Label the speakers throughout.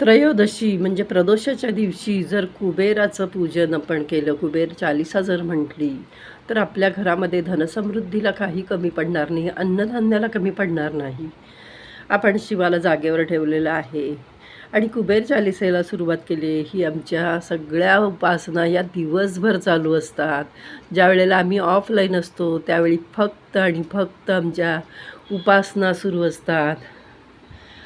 Speaker 1: त्रयोदशी म्हणजे प्रदोषाच्या दिवशी जर कुबेराचं पूजन आपण केलं कुबेर चालिसा जर म्हटली तर आपल्या घरामध्ये धनसमृद्धीला काही कमी पडणार नाही अन्नधान्याला कमी पडणार नाही. आपण शिवाला जागेवर ठेवलेलं आहे. आणि कुबेर चालिसेला सुरुवात केली ही आमच्या सगळ्या उपासना या दिवसभर चालू असतात. ज्या वेळेला आम्ही ऑफलाईन असतो त्यावेळी फक्त आणि फक्त आमच्या उपासना सुरू असतात.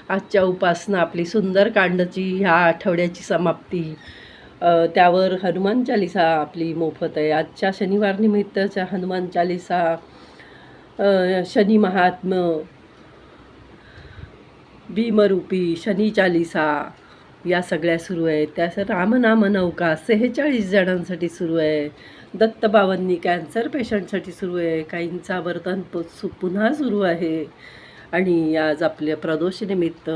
Speaker 1: आजच्या उपासना आपली सुंदरकांडची ह्या आठवड्याची समाप्ती. त्यावर हनुमान चालिसा आपली मोफत आहे. आजच्या शनिवार निमित्तच्या हनुमान चालिसा शनी महात्म भीमरूपी शनी चालिसा या सगळ्या सुरू आहेत. त्या रामनाम नौका सेहेचाळीस जणांसाठी सुरू आहे. दत्तबावांनी कॅन्सर पेशंटसाठी सुरू आहे. काहींचा वर्तन पु सु पुन्हा सुरू आहे. आणि आज आपल्या प्रदोषनिमित्त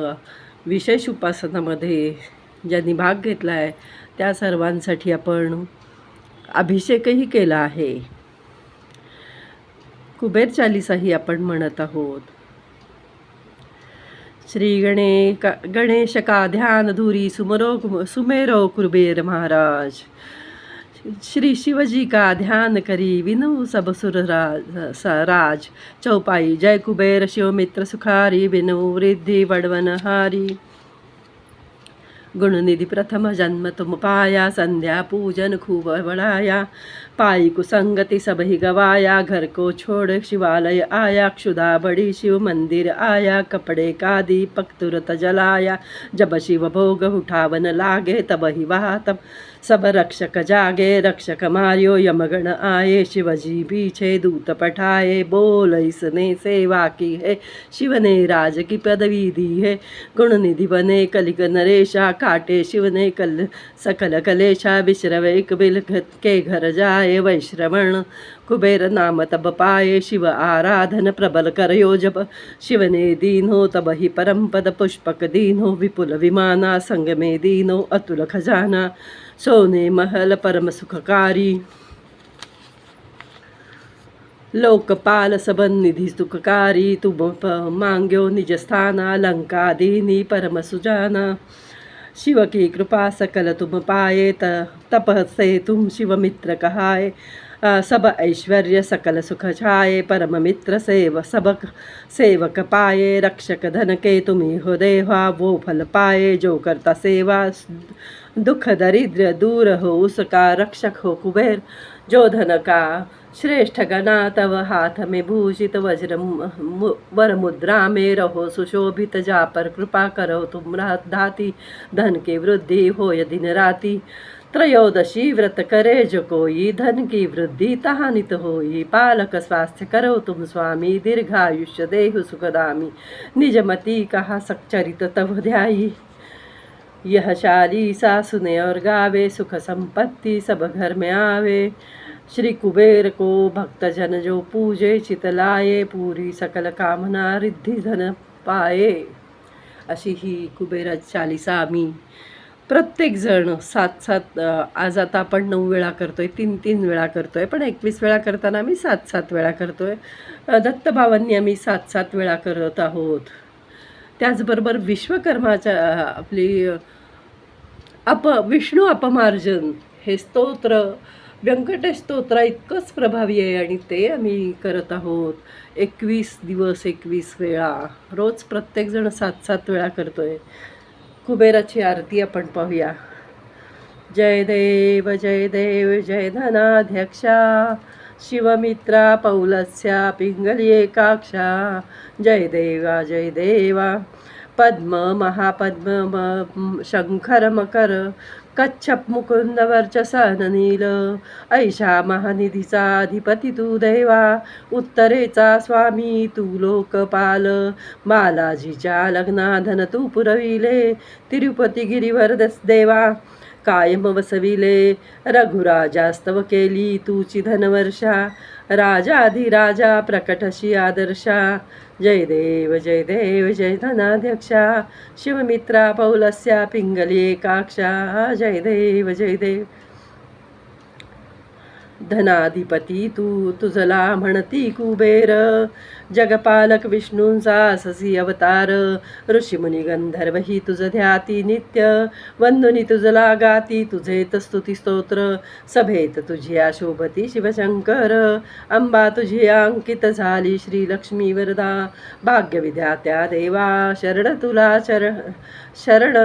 Speaker 1: विशेष उपासनामध्ये ज्यांनी भाग घेतला आहे त्या सर्वांसाठी आपण अभिषेकही केला आहे. कुबेर चालिसाही आपण म्हणत आहोत. श्री गणे का गणेश का ध्यान धुरी सुमरो सुमेरो कुबेर महाराज. श्री शिवजी का ध्यान करी विनु सब सुर राज राज। चौपाई जय कुबेर शिवमित्र सुखारी विनु वृद्धी वडवनहारी गुणनिधी प्रथम जन्म तुम पाया संध्या पूजन खूब बढाया। पाई कुसंगति सब ही गवाया घर को छोड़ शिवालय आया। क्षुदा बड़ी शिव मंदिर आया कपड़े का दीपक तुरत जलाया। जब शिव भोग उठावन लागे तब ही वहा तब सब रक्षक जागे रक्षक मारियो यमगण आए शिवजी पीछे दूत पठाये बोल इसने सेवा की है शिव ने राज की पदवी दी है गुण निधि बने कलिक नरेशा काटे शिव ने कल सकल कलेशा विश्रव एक बिल के घर जाए वैश्रवण कुबेर नाम तब पाए शिव आराधन प्रबल करयो जब शिव ने दीनो तब ही परम पद पुष्पक दीनो विपुल विमाना संग में दीनो अतुल खजाना सोने महल परम सुखकारी लोकपाल सबन्निधी सुखकारी तुभ प- मांग्यो निजस्थाना लंका दीनी परम सुजाना शिव की कृपा सकल तुम पाये त तप से तुम शिव मित्र कहाए सब ऐश्वर्य सकल सुख छाये परम मित्र सेव सबक सेवक पाये रक्षक धन के तुम्ही हो देवा वो फल पाये जो करता सेवा दुःख दरिद्र दूर हो उसका रक्षक हो कुबेर। जो धन का श्रेष्ठ गणा तव हाथ में भूषित वज्र मु- वर मुद्रा में रहो सुशोभित जा पर कृपा करो तुम धाती धन की वृद्धि हो दिन राति। त्रयोदशी व्रत करे जो कोई धन की वृद्धि तहानित होई। पालक स्वास्थ्य करो तुम स्वामी दीर्घायुष्य देहु सुखदामी। निजमती कहा सच्चरित तव ध्यायी। यह शाली सासुने और गावे सुख संपत्ति सब घर में आवे। श्री कुबेर को भक्तजन जो पूजे चितलाये पूरी सकल कामना रिद्धी धन पाये। अशी ही कुबेर चालिसा आम्ही प्रत्येकजण सात सात आज आता आपण नऊ वेळा करतो आहे तीन तीन वेळा करतो आहे पण एकवीस वेळा करताना आम्ही सात सात वेळा करतो आहे दत्तभावांनी आम्ही सात सात वेळा करत आहोत. त्याचबरोबर विश्वकर्माच्या आपली अप विष्णू अपमार्जन. हे स्तोत्र व्यंकटेश स्तोत्र इतकंच प्रभावी आहे आणि ते आम्ही करत आहोत. एकवीस दिवस एकवीस वेळा. रोज प्रत्येकजण सात सात वेळा करतो आहे कुबेराची आरती आपण पाहूया. जय देव जय देव जय धनाध्यक्षा. शिवमित्रा पौलस्या पिंगली एकाक्षा. जय देवा जय देवा. पद्म महापद्म म- शंकर मकर कच्छप मुकुंद वर्चसन नील ऐशा महानिधीचा अधिपती तू देवा उत्तरेचा स्वामी तू लोकपाल बालाजीच्या लग्नाधन तू पुरविले तिरुपती गिरीवर दस देवा कायम वसविले. रघुराजास्तव केली तूची धनवर्षा राजाधिराजा प्रकटशी आदर्शा. जय देव जय देव जय धनाध्यक्षा. शिवमित्रा पौलस्या पिंगली एकाक्षा. जय देव जय देव. धनाधिपती तू तुझला म्हणती कुबेर। जगपालक विष्णूंचा ससी अवतार। ऋषीमुनी गंधर्व ही तुझ ध्याती नित्य। वंदुनी तुझला गाती तुझे स्तुती स्तोत्र। सभेत तुझी शोभती शिवशंकर। अंबा तुझी अंकित झाली श्री लक्ष्मी वरदा। भाग्यविद्यात्या देवा शरण तुला शरण शरण